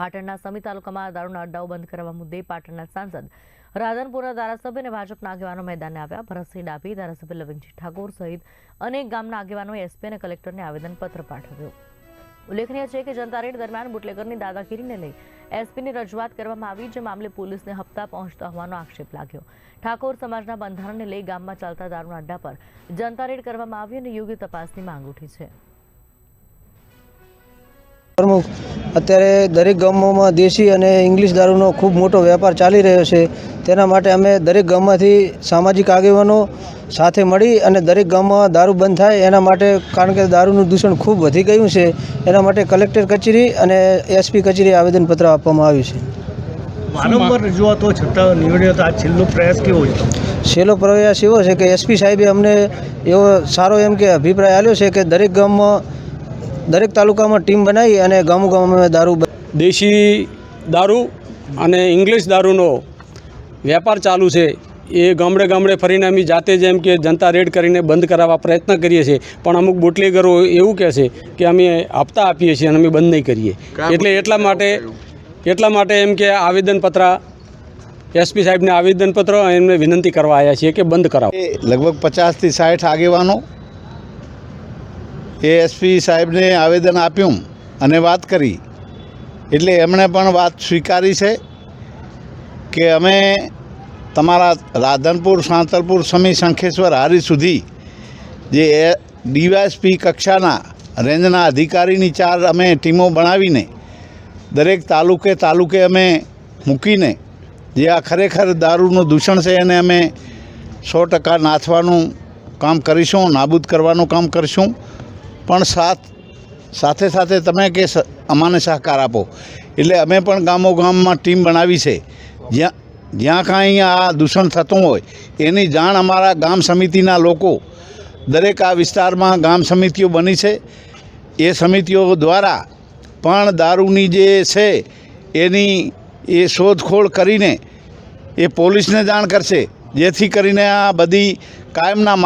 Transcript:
પાટણના સમી તાલુકામાં દારૂના અડ્ડાઓ બંધ કરવા મુદ્દે પાટણના સાંસદ રાધનપુરના ધારાસભ્ય અને ભાજપના આગેવાનો મેદાને આવ્યા. ભરતસિંહ ડાભી, ધારાસભ્ય લવિંગજી ઠાકોર સહિત અનેક ગામના આગેવાનોએ એસપી અને કલેક્ટરને આવેદનપત્ર પાઠવ્યું. ઉલ્લેખનીય છે કે જનતા રેડ દરમિયાન બુટલેગરની દાદાગીરીને લઈ એસપીની રજૂઆત કરવામાં આવી, જે મામલે પોલીસને હપ્તા પહોંચતા હોવાનો આક્ષેપ લાગ્યો. ઠાકોર સમાજના બંધારણને લઈ ગામમાં ચાલતા દારૂના અડ્ડા પર જનતા રેડ કરવામાં આવી અને યોગ્ય તપાસની માંગ ઉઠી છે. અત્યારે દરેક ગામોમાં દેશી અને ઇંગ્લિશ દારૂનો ખૂબ મોટો વેપાર ચાલી રહ્યો છે. તેના માટે અમે દરેક ગામમાંથી સામાજિક આગેવાનો સાથે મળી અને દરેક ગામમાં દારૂ બંધ થાય એના માટે કારણ કે દારૂનું દૂષણ ખૂબ વધી ગયું છે એના માટે કલેક્ટર કચેરી અને એસપી કચેરી આવેદનપત્ર આપવામાં આવ્યું છે. વારંવાર રજૂઆતો છતાં તો આ છેલ્લો પ્રયાસ કેવો છે? છેલ્લો પ્રયાસ એવો છે કે એસપી સાહેબે અમને એવો સારો એમ કે અભિપ્રાય આપ્યો છે કે દરેક ગામમાં દરેક તાલુકામાં ટીમ બનાવી અને ગામો ગામમાં અમે દારૂ દેશી દારૂ અને ઇંગ્લિશ દારૂનો વેપાર ચાલુ છે. એ ગામડે ગામડે ફરીને અમે જાતે જેમ કે જનતા રેડ કરીને બંધ કરાવવા પ્રયત્ન કરીએ છીએ. પણ અમુક બોટલેગરો એવું કહે છે કે અમે હપ્તા આપીએ છીએ અને અમે બંધ નહીં કરીએ. એટલે એટલા માટે એટલા માટે એમ કે આવેદનપત્ર એસપી સાહેબને આવેદનપત્ર એમને વિનંતી કરવા આવ્યા છીએ કે બંધ કરાવો. લગભગ પચાસથી સાઠ આગેવાનો એએસપી સાહેબને આવેદન આપ્યું અને વાત કરી. એટલે એમણે પણ વાત સ્વીકારી છે કે અમે તમારા રાધનપુર, સાંતલપુર, સમી, શંખેશ્વર હારી સુધી જે એ ડીવાયએસપી કક્ષાના રેન્જના અધિકારીની ચાર અમે ટીમો બનાવીને દરેક તાલુકે તાલુકે અમે મૂકીને જે આ ખરેખર દારૂનું દૂષણ છે એને અમે સો ટકા નાથવાનું કામ કરીશું, નાબૂદ કરવાનું કામ કરીશું. પણ સાથ, સાથે સાથે તમે કે અમાને સહકાર આપો. એટલે અમે પણ ગામો ગામમાં ટીમ બનાવી છે. જ્યાં જ્યાં કાંઈ આ દૂષણ થતું હોય, એની જાણ અમારા ગામ સમિતિના લોકો, દરેક આ વિસ્તારમાં ગામ સમિતિઓ બની છે. એ સમિતિઓ દ્વારા પણ દારૂની જે છે, એની એ શોધખોળ કરીને એ પોલીસને જાણ કરશે. જેથી કરીને આ બધી કાયમના